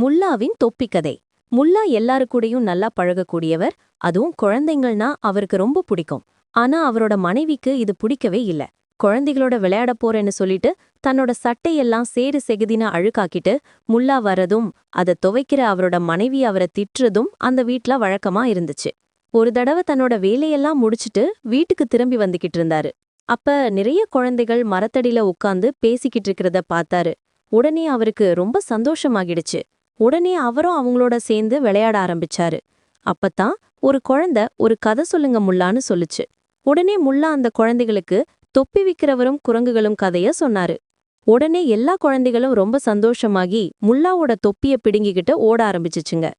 முல்லாவின் தொப்பிக்கதை. முல்லா எல்லாரு கூடயும் நல்லா பழகக்கூடியவர் அதுவும் குழந்தைங்கள்னா அவருக்கு ரொம்ப பிடிக்கும். ஆனா அவரோட மனைவிக்கு இது பிடிக்கவே இல்ல. குழந்தைகளோட விளையாட போறேன்னு சொல்லிட்டு தன்னோட சட்டையெல்லாம் சேறு செகுதின அழுக்காக்கிட்டு முல்லா வரதும் அதை துவைக்கிற அவரோட மனைவி அவரை திட்டுறதும் அந்த வீட்ல வழக்கமா இருந்துச்சு. ஒரு தடவை தன்னோட வேலையெல்லாம் முடிச்சிட்டு வீட்டுக்கு திரும்பி வந்துகிட்டு இருந்தாரு. அப்ப நிறைய குழந்தைகள் மரத்தடியில உட்கார்ந்து பேசிக்கிட்டு இருக்கிறத பார்த்தாரு. உடனே அவருக்கு ரொம்ப சந்தோஷமாகிடுச்சு. உடனே அவரும் அவங்களோட சேர்ந்து விளையாட ஆரம்பிச்சாரு. அப்பத்தான் ஒரு குழந்தை ஒரு கதை சொல்லுங்க முல்லான்னு சொல்லுச்சு. உடனே முல்லா அந்த குழந்தைகளுக்கு தொப்பி விக்கிறவரும் குரங்குகளும் கதைய சொன்னாரு. உடனே எல்லா குழந்தைகளும் ரொம்ப சந்தோஷமாகி முல்லாவோட தொப்பிய பிடுங்கிக்கிட்டு ஓட ஆரம்பிச்சுச்சுங்க.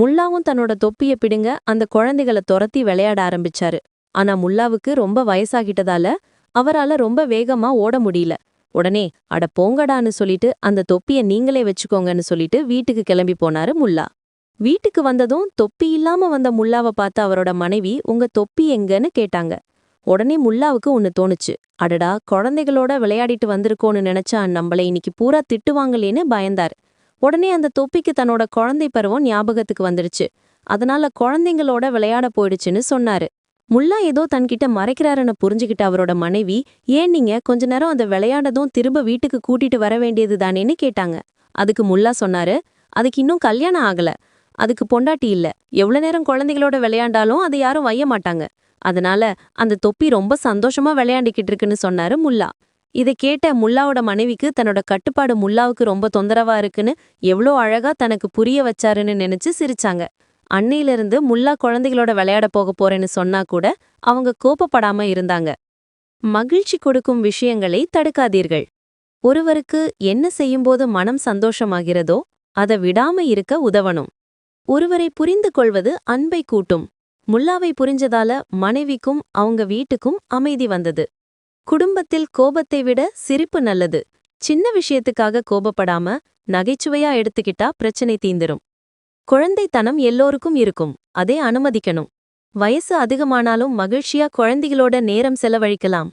முல்லாவும் தன்னோட தொப்பிய பிடுங்க அந்த குழந்தைகளை துரத்தி விளையாட ஆரம்பிச்சாரு. ஆனா முல்லாவுக்கு ரொம்ப வயசாகிட்டதால அவரால ரொம்ப வேகமா ஓட முடியல. உடனே அட போங்கடான்னு சொல்லிட்டு அந்த தொப்பிய நீங்களே வச்சுக்கோங்கன்னு சொல்லிட்டு வீட்டுக்கு கிளம்பி போனாரு முல்லா. வீட்டுக்கு வந்ததும் தொப்பி இல்லாம வந்த முல்லாவை பார்த்து அவரோட மனைவி உங்க தொப்பி எங்கன்னு கேட்டாங்க. உடனே முல்லாவுக்கு ஒன்னு தோணுச்சு. அடடா குழந்தைகளோட விளையாடிட்டு வந்திருக்கோன்னு நினைச்சா நம்மளை இன்னைக்கு பூரா திட்டுவாங்களேன்னு பயந்தார். உடனே அந்த தொப்பிக்கு தன்னோட குழந்தை பருவம் ஞாபகத்துக்கு வந்துருச்சு. அதனால குழந்தைங்களோட விளையாட போயிடுச்சுன்னு சொன்னாரு. முல்லா ஏதோ தன்கிட்ட மறைக்கிறாருன்னு புரிஞ்சுக்கிட்ட அவரோட மனைவி ஏன் நீங்க கொஞ்ச நேரம் அந்த விளையாடதும் திரும்ப வீட்டுக்கு கூட்டிட்டு வர வேண்டியது தானேன்னு கேட்டாங்க. அதுக்கு முல்லா சொன்னாரு அதுக்கு இன்னும் கல்யாணம் ஆகல. அதுக்கு பொண்டாட்டி இல்ல. எவ்வளவு நேரம் குழந்தைகளோட விளையாண்டாலும் அதை யாரும் வைய மாட்டாங்க. அதனால அந்த தொப்பி ரொம்ப சந்தோஷமா விளையாண்டிக்கிட்டு இருக்குன்னு சொன்னாரு முல்லா. இதை கேட்ட முல்லாவோட மனைவிக்கு தன்னோட கட்டுப்பாடு முல்லாவுக்கு ரொம்ப தொந்தரவா இருக்குன்னு எவ்வளோ அழகா தனக்கு புரிய வச்சாருன்னு நினைச்சு சிரிச்சாங்க. அன்னையிலிருந்து முல்லா குழந்தைகளோட விளையாட போக போறேன்னு சொன்னா கூட அவங்க கோபப்படாம இருந்தாங்க. மகிழ்ச்சி கொடுக்கும் விஷயங்களை தடுக்காதீர்கள். ஒருவருக்கு என்ன செய்யும்போது மனம் சந்தோஷமாகிறதோ அதை விடாம இருக்க உதவணும். ஒருவரை புரிந்து கொள்வது அன்பை கூட்டும். முல்லாவை புரிஞ்சதால மனைவிக்கும் அவங்க வீட்டுக்கும் அமைதி வந்தது. குடும்பத்தில் கோபத்தை விட சிரிப்பு நல்லது. சின்ன விஷயத்துக்காக கோபப்படாம நகைச்சுவையா எடுத்துக்கிட்டா பிரச்சனை தீந்துரும். குழந்தைத்தனம் எல்லோருக்கும் இருக்கும் அதே அனுமதிக்கணும். வயசு அதிகமானாலும் மகிழ்ச்சியா குழந்தைகளோட நேரம் செலவழிக்கலாம்.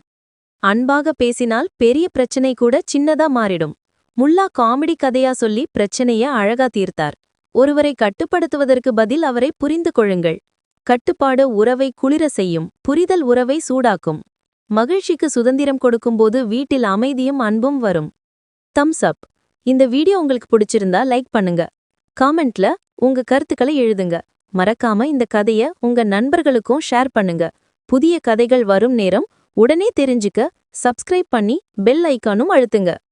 அன்பாக பேசினால் பெரிய பிரச்சனை கூட சின்னதா மாறிடும். முல்லா காமெடி கதையா சொல்லி பிரச்சனைய அழகா தீர்த்தார். ஒருவரை கட்டுப்படுத்துவதற்கு பதில் அவரை புரிந்து கொள்ளுங்கள். கட்டுப்பாடு உறவை குளிர செய்யும் புரிதல் உறவை சூடாக்கும். மகிழ்ச்சிக்கு சுதந்திரம் கொடுக்கும்போது வீட்டில் அமைதியும் அன்பும் வரும். தம்ஸ் அப் இந்த வீடியோ உங்களுக்கு பிடிச்சிருந்தா லைக் பண்ணுங்க. காமெண்ட்ல உங்க கருத்துக்களை எழுதுங்க. மறக்காம இந்த கதைய உங்க நண்பர்களுக்கும் ஷேர் பண்ணுங்க. புதிய கதைகள் வரும் நேரம் உடனே தெரிஞ்சுக்க சப்ஸ்கிரைப் பண்ணி பெல் ஐக்கானும் அழுத்துங்க.